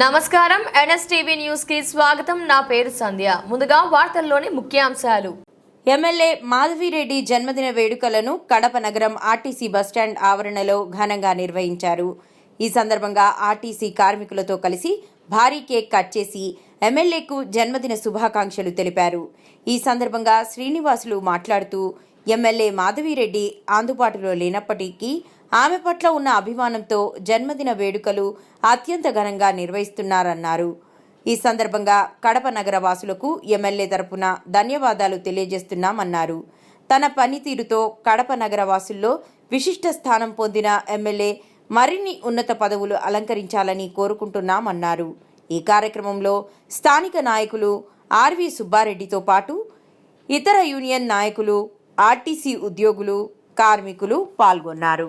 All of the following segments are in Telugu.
నమస్కారం. ఎన్ఎస్టీవీ న్యూస్కి స్వాగతం. నా పేరు సంధ్య. ముందుగా వార్తల్లోని ముఖ్యాంశాలు. ఎమ్మెల్యే మాధవిరెడ్డి జన్మదిన వేడుకలను కడప నగరం ఆర్టీసీ బస్టాండ్ ఆవరణలో ఘనంగా నిర్వహించారు. ఈ సందర్భంగా ఆర్టీసీ కార్మికులతో కలిసి భారీ కేక్ కట్ చేసి ఎమ్మెల్యేకు జన్మదిన శుభాకాంక్షలు తెలిపారు. ఈ సందర్భంగా శ్రీనివాసులు మాట్లాడుతూ ఎమ్మెల్యే మాధవిరెడ్డి అందుబాటులో లేనప్పటికీ ఆమె పట్ల ఉన్న అభిమానంతో జన్మదిన వేడుకలు అత్యంత ఘనంగా నిర్వహిస్తున్నారన్నారు. ఈ సందర్భంగా కడప నగర వాసులకు ఎమ్మెల్యే తరపున ధన్యవాదాలు తెలియజేస్తున్నామన్నారు. తన పనితీరుతో కడప నగర వాసుల్లో విశిష్ట స్థానం పొందిన ఎమ్మెల్యే మరిన్ని ఉన్నత పదవులు అలంకరించాలని కోరుకుంటున్నామన్నారు. ఈ కార్యక్రమంలో స్థానిక నాయకులు ఆర్వి సుబ్బారెడ్డితో పాటు ఇతర యూనియన్ నాయకులు ఆర్టీసీ ఉద్యోగులు కార్మికులు పాల్గొన్నారు.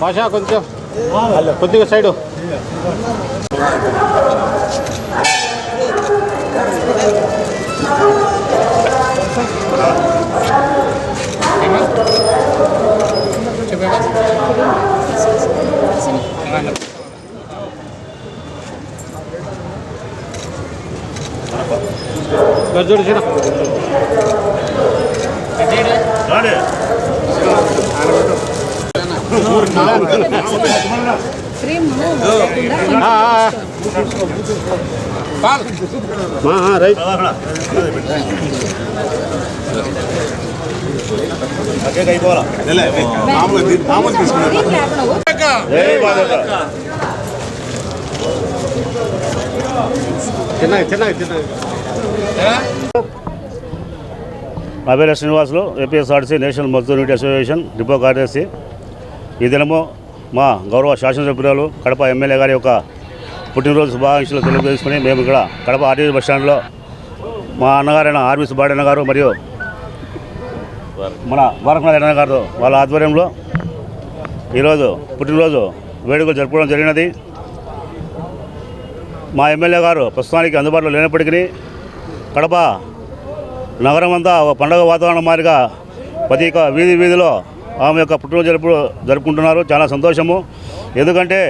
భాష కొంచెం కొద్దిగా సైడు Thank you. ఆ, ఆ, ఆ. ఆ, ఆ, రైట్ చిన్నగా చిన్నగా చిన్నగా నా పేరు Srinivasulu APSRTC national Mazdoor unit association depot కార్యదర్శి. ఈ దినము మా గౌరవ శాసనసభ్యురాలు కడప ఎమ్మెల్యే గారి యొక్క పుట్టినరోజు శుభాకాంక్షలు తెలియజేసుకుని మేము ఇక్కడ కడప ఆర్టీసీ బస్ స్టాండ్లో మా అన్నగారైన ఆర్వీ సుబ్బారెడ్డి గారు మరియు మన వారకనాథ్ అన్న గారు వాళ్ళ ఆధ్వర్యంలో ఈరోజు పుట్టినరోజు వేడుకలు జరుపుకోవడం జరిగినది. మా ఎమ్మెల్యే గారు ప్రస్తుతానికి అందుబాటులో లేనప్పటికీ కడప నగరం అంతా ఒక పండగ వాతావరణం మారిగా ప్రతి ఒక్క వీధి వీధిలో ఆమె యొక్క పుట్టినరోజు జరుపు జరుపుకుంటున్నారు. చాలా సంతోషము. ఎందుకంటే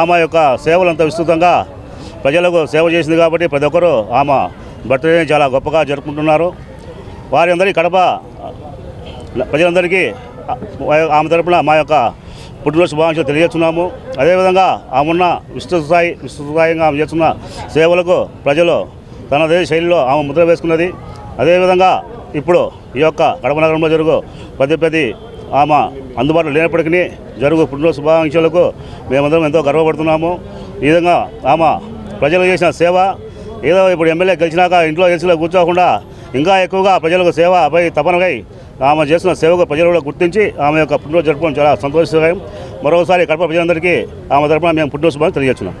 ఆమె యొక్క సేవలు అంత విస్తృతంగా ప్రజలకు సేవ చేసింది కాబట్టి ప్రతి ఒక్కరూ ఆమె బర్త్డేని చాలా గొప్పగా జరుపుకుంటున్నారు. వారి కడప ప్రజలందరికీ ఆమె తరపున మా యొక్క పుట్టినరోజు శుభాకాంక్షలు తెలియజేస్తున్నాము. అదేవిధంగా ఆమె ఉన్న విస్తృత స్థాయి విస్తృత స్థాయిగా ఆమె చేస్తున్న సేవలకు ప్రజలు తనదే శైలిలో ఆమె ముద్ర వేసుకున్నది. అదేవిధంగా ఇప్పుడు ఈ యొక్క కడప నగరంలో జరుగు ప్రతి ప్రతి ఆమె అందుబాటులో లేనప్పటికీ జరుగు పుట్టినరోజు శుభాకాంక్షలకు మేమందరం ఎంతో గర్వపడుతున్నాము. ఈ విధంగా ఆమె ప్రజలు చేసిన సేవ ఏదో ఇప్పుడు ఎమ్మెల్యే గెలిచినాక ఇంట్లో గెలిచిలో కూర్చోకుండా ఇంకా ఎక్కువగా ప్రజలకు సేవ పై తపనకై ఆమె చేసిన సేవకు ప్రజలు కూడా గుర్తించి ఆమె యొక్క పుట్టినరోజు జరుపుకోవడం చాలా సంతోషకరం మరోసారి కడప ప్రజలందరికీ ఆమె తరపున మేము పుట్టినరోజు శుభాన్ని తెలియజేస్తున్నాం.